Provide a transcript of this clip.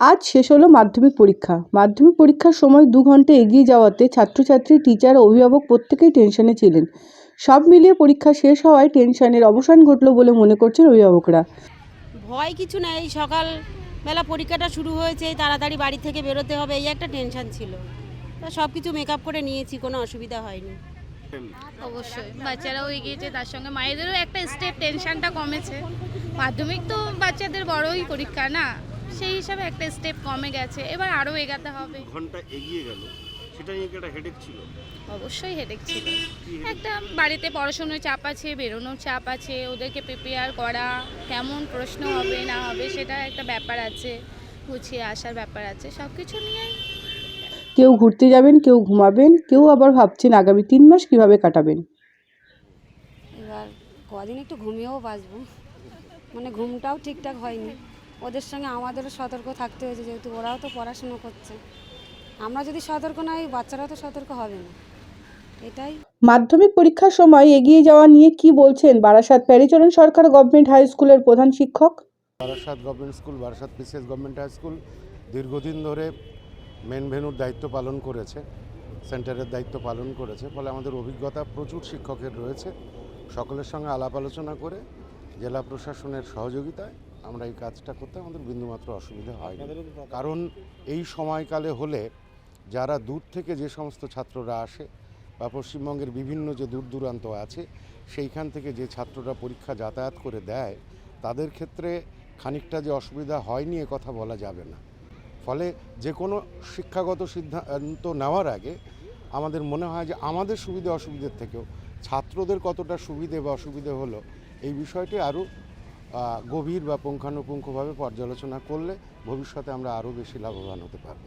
আজ শেষ হলো মাধ্যমিক পরীক্ষা। মাধ্যমিক পরীক্ষার সময় দু ঘণ্টা এগিয়ে যাওয়াতে ছাত্রছাত্রী টিচার অভিভাবক প্রত্যেকেই টেনশনে ছিলেন। সব মিলিয়ে পরীক্ষা শেষ হওয়ায় টেনশনের অবসান ঘটলো বলে মনে করছেন অভিভাবকরা। ভয় কিছু নেই এই সকাল বেলা পরীক্ষাটা শুরু হয়েছে তাড়াতাড়ি বাড়ি থেকে বেরোতে হবে এই একটা টেনশন ছিল। তা সব কিছু মেকআপ করে নিয়েছি কোনো অসুবিধা হয়নি। অবশ্যই বাচ্চারাও এগিয়েছে তার সঙ্গে মায়েদেরও একটা স্টেপ টেনশনটা কমেছে। মাধ্যমিক তো বাচ্চাদের বড়ই পরীক্ষা না? সেই হিসাবে একটা স্টেপ কমে গেছে এবার আরও এগাতে হবে। ঘণ্টা এগিয়ে গেল সেটা নিয়ে একটা হেডেক ছিল? অবশ্যই হেডেক ছিল। একটা বাড়িতে পড়াশোনার চাপ আছে বেরোনোর চাপ আছে ওদেরকে প্রিপেয়ার করা কেমন প্রশ্ন হবে না হবে সেটা একটা ব্যাপার আছে গুছিয়ে আসার ব্যাপার আছে সব কিছু নিয়েই। কেউ ঘুরতে যাবেন কেউ ঘুমাবেন কেউ আবার ভাবছেন আগামী তিন মাস কীভাবে কাটাবেন। এবার কদিন একটু ঘুমিয়েও বাঁচবো। মানে ঘুমটাও ঠিকঠাক হয়নি। ওদের সঙ্গে আমাদেরও সতর্ক থাকতে হয়েছে যেহেতু ওরাও তো পড়াশুনো করছে। আমরা যদি সতর্ক নাই বাচ্চারাও তো সতর্ক হবে না। এটাই। মাধ্যমিক পরীক্ষার সময় এগিয়ে যাওয়া নিয়ে কি বলছেন বারাসাত প্যারিচরণ সরকার গভর্নমেন্ট হাই স্কুলের প্রধান শিক্ষক? Barasat government school Barasat PCS government high school দীর্ঘদিন ধরে মেন ভেনুর দায়িত্ব পালন করেছে সেন্টারের দায়িত্ব পালন করেছে ফলে আমাদের অভিজ্ঞতা প্রচুর শিক্ষকের রয়েছে। সকলের সঙ্গে আলাপ আলোচনা করে জেলা প্রশাসনের সহযোগিতায় আমরা এই কাজটা করতে আমাদের বিন্দুমাত্র অসুবিধা হয় কারণ এই সময়কালে হলে যারা দূর থেকে যে সমস্ত ছাত্ররা আসে বা পশ্চিমবঙ্গের বিভিন্ন যে দূর দূরান্ত আছে সেইখান থেকে যে ছাত্ররা পরীক্ষা যাতায়াত করে দেয় তাদের ক্ষেত্রে খানিকটা যে অসুবিধা হয়নি এ কথা বলা যাবে না। ফলে যে কোনো শিক্ষাগত সিদ্ধান্ত নেওয়ার আগে আমাদের মনে হয় যে আমাদের সুবিধা অসুবিধের থেকেও ছাত্রদের কতটা সুবিধে বা অসুবিধে হলো, এই বিষয়টি আরও গভীর বা পুঙ্খানুপুঙ্খভাবে পর্যালোচনা করলে ভবিষ্যতে আমরা আরও বেশি লাভবান হতে পারব।